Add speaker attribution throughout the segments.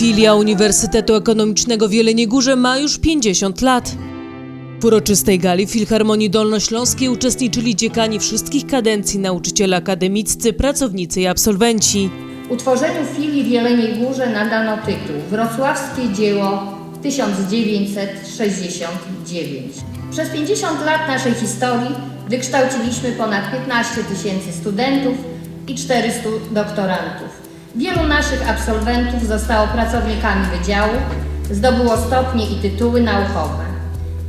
Speaker 1: Filia Uniwersytetu Ekonomicznego w Jeleniej Górze ma już 50 lat. W uroczystej gali Filharmonii Dolnośląskiej uczestniczyli dziekani wszystkich kadencji, nauczyciele akademiccy, pracownicy i absolwenci.
Speaker 2: Utworzeniu filii w Jeleniej Górze nadano tytuł Wrocławskie dzieło 1969. Przez 50 lat naszej historii wykształciliśmy ponad 15 tysięcy studentów i 400 doktorantów. Wielu naszych absolwentów zostało pracownikami wydziału, zdobyło stopnie i tytuły naukowe.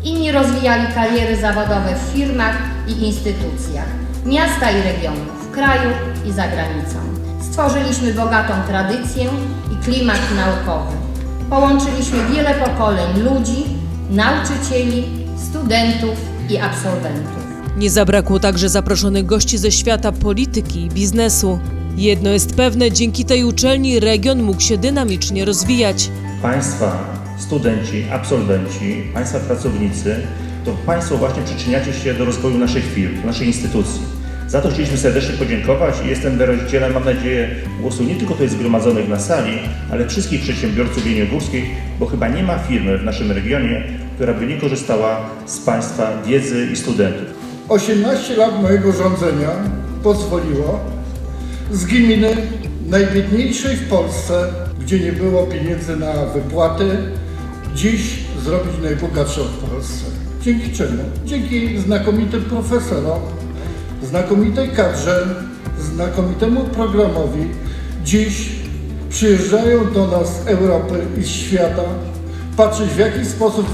Speaker 2: Inni rozwijali kariery zawodowe w firmach i instytucjach, miasta i regionów, w kraju i za granicą. Stworzyliśmy bogatą tradycję i klimat naukowy. Połączyliśmy wiele pokoleń ludzi, nauczycieli, studentów i absolwentów.
Speaker 1: Nie zabrakło także zaproszonych gości ze świata polityki i biznesu. Jedno jest pewne, dzięki tej uczelni region mógł się dynamicznie rozwijać.
Speaker 3: Państwa studenci, absolwenci, Państwa pracownicy, to Państwo właśnie przyczyniacie się do rozwoju naszych firm, naszej instytucji. Za to chcieliśmy serdecznie podziękować i jestem wyrazicielem, mam nadzieję, głosu nie tylko tutaj zgromadzonych na sali, ale wszystkich przedsiębiorców wieniogórskich, bo chyba nie ma firmy w naszym regionie, która by nie korzystała z Państwa wiedzy i studentów.
Speaker 4: 18 lat mojego rządzenia pozwoliło z gminy najbiedniejszej w Polsce, gdzie nie było pieniędzy na wypłaty, dziś zrobić najbogatszą w Polsce. Dzięki czemu? Dzięki znakomitym profesorom, znakomitej kadrze, znakomitemu programowi. Dziś przyjeżdżają do nas z Europy i z świata patrzeć w jaki sposób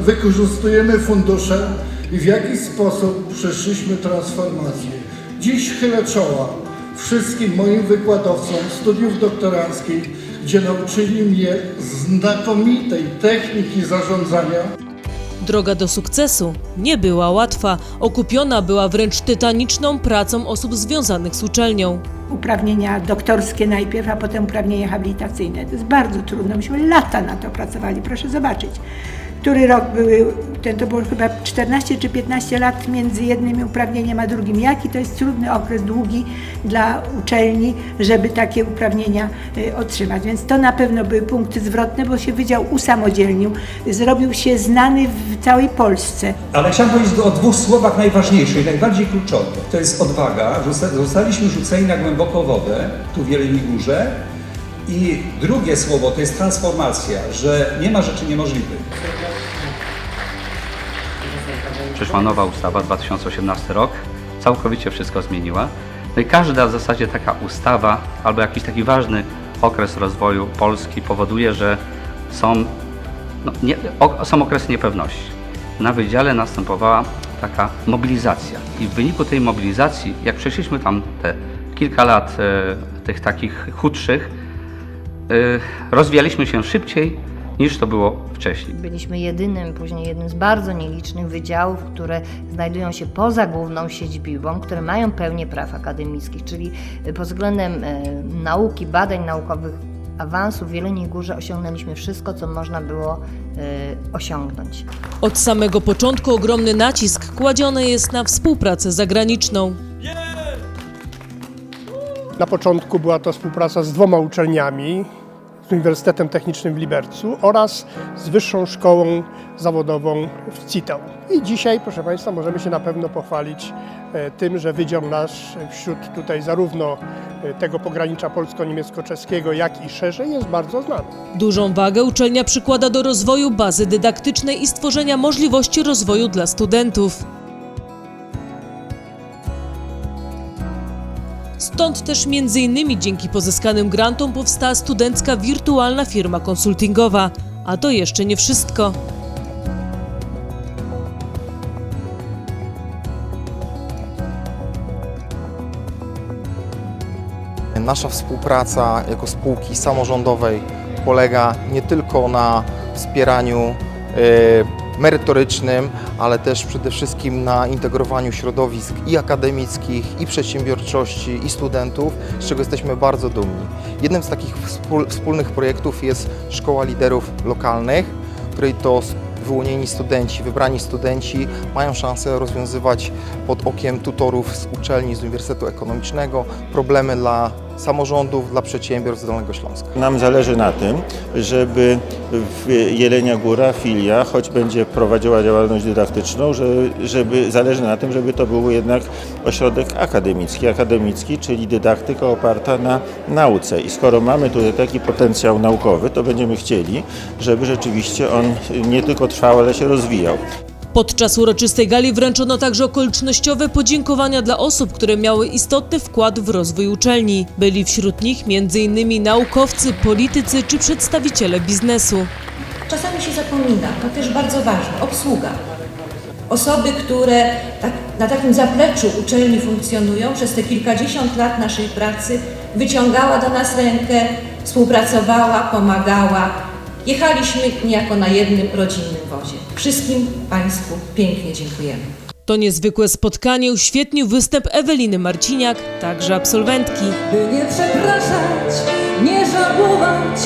Speaker 4: wykorzystujemy fundusze i w jaki sposób przeszliśmy transformację. Dziś chylę czoła wszystkim moim wykładowcom studiów doktoranckich, gdzie nauczyli mnie znakomitej techniki zarządzania.
Speaker 1: Droga do sukcesu nie była łatwa, okupiona była wręcz tytaniczną pracą osób związanych z uczelnią.
Speaker 5: uprawnienia doktorskie najpierw, a potem uprawnienia habilitacyjne. To jest bardzo trudno. Myśmy lata na to pracowali, proszę zobaczyć. Który rok były, ten to było chyba 14 czy 15 lat między jednym uprawnieniem a drugim. Jaki to jest trudny okres, długi dla uczelni, żeby takie uprawnienia y, otrzymać. Więc to na pewno były punkty zwrotne, bo się Wydział usamodzielnił, zrobił się znany w całej Polsce.
Speaker 6: Ale chciałem powiedzieć o dwóch słowach najważniejszych, najbardziej kluczowych. To jest odwaga. Zosta- Zostaliśmy rzuceni na głęboką wodę, tu w Jeleniej Górze. I drugie słowo to jest transformacja, że nie ma rzeczy niemożliwych.
Speaker 7: Przyszła nowa ustawa, 2018 rok, całkowicie wszystko zmieniła. No i każda w zasadzie taka ustawa albo jakiś taki ważny okres rozwoju Polski powoduje, że są, no, nie, o, są okresy niepewności. Na wydziale następowała taka mobilizacja i w wyniku tej mobilizacji, jak przeszliśmy tam te kilka lat e, tych takich chudszych, rozwijaliśmy się szybciej niż to było wcześniej.
Speaker 8: Byliśmy jedynym, później jednym z bardzo nielicznych wydziałów, które znajdują się poza główną siedzibą, które mają pełnię praw akademickich, czyli pod względem e, nauki, badań naukowych, awansu w Jeleniej Górze osiągnęliśmy wszystko, co można było osiągnąć.
Speaker 1: Od samego początku ogromny nacisk kładziony jest na współpracę zagraniczną.
Speaker 9: Na początku była to współpraca z dwoma uczelniami, z Uniwersytetem Technicznym w Libercu oraz z Wyższą Szkołą Zawodową w CITEL. I dzisiaj, proszę Państwa, możemy się na pewno pochwalić e, tym, że wydział nasz wśród tutaj zarówno e, tego pogranicza polsko-niemiecko-czeskiego, jak i szerzej jest bardzo znany.
Speaker 1: Dużą wagę uczelnia przykłada do rozwoju bazy dydaktycznej i stworzenia możliwości rozwoju dla studentów. Stąd też innymi dzięki pozyskanym grantom powstała studencka wirtualna firma konsultingowa. A to jeszcze nie wszystko.
Speaker 10: Nasza współpraca jako spółki samorządowej polega nie tylko na wspieraniu e, merytorycznym, ale też przede wszystkim na integrowaniu środowisk i akademickich, i przedsiębiorczości, i studentów, z czego jesteśmy bardzo dumni. Jednym z takich wspól- wspólnych projektów jest Szkoła Liderów Lokalnych, w której to wyłonieni studenci, wybrani studenci mają szansę rozwiązywać pod okiem tutorów z uczelni, z Uniwersytetu Ekonomicznego problemy dla samorządów, dla przedsiębiorstw Dolnego Śląska.
Speaker 11: Nam zależy na tym, żeby Jelenia Góra filia, choć będzie prowadziła działalność dydaktyczną, że, żeby zależy na tym, żeby to był jednak ośrodek akademicki, akademicki, czyli dydaktyka oparta na nauce. I skoro mamy tutaj taki potencjał naukowy, to będziemy chcieli, żeby rzeczywiście on nie tylko trwał, ale się rozwijał.
Speaker 1: Podczas uroczystej gali wręczono także okolicznościowe podziękowania dla osób, które miały istotny wkład w rozwój uczelni. Byli wśród nich m.in. naukowcy, politycy czy przedstawiciele biznesu.
Speaker 12: Czasami się zapomina, to też bardzo ważne, obsługa. Osoby, które tak, na takim zapleczu uczelni funkcjonują, przez te kilkadziesiąt lat naszej pracy wyciągała do nas rękę, współpracowała, pomagała. Jechaliśmy niejako na jednym rodzinnym wozie. Wszystkim Państwu pięknie dziękujemy.
Speaker 1: To niezwykłe spotkanie uświetnił występ Eweliny Marciniak, także absolwentki.
Speaker 12: By nie przepraszać, nie żałować,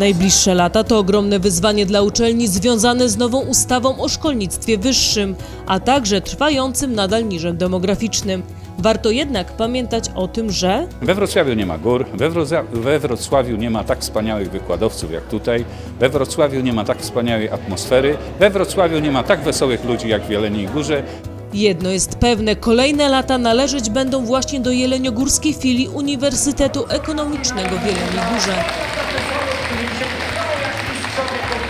Speaker 1: Najbliższe lata to ogromne wyzwanie dla uczelni związane z nową ustawą o szkolnictwie wyższym, a także trwającym nadal niżem demograficznym. Warto jednak pamiętać o tym, że
Speaker 13: We Wrocławiu nie ma gór, we, we Wrocławiu nie ma tak wspaniałych wykładowców jak tutaj, we Wrocławiu nie ma tak wspaniałej atmosfery, we Wrocławiu nie ma tak wesołych ludzi jak w Jeleniej Górze.
Speaker 1: jedno jest pewne, kolejne lata należeć będą właśnie do jeleniogórskiej filii Uniwersytetu Ekonomicznego w Jeleniej Górze. Widzicie, no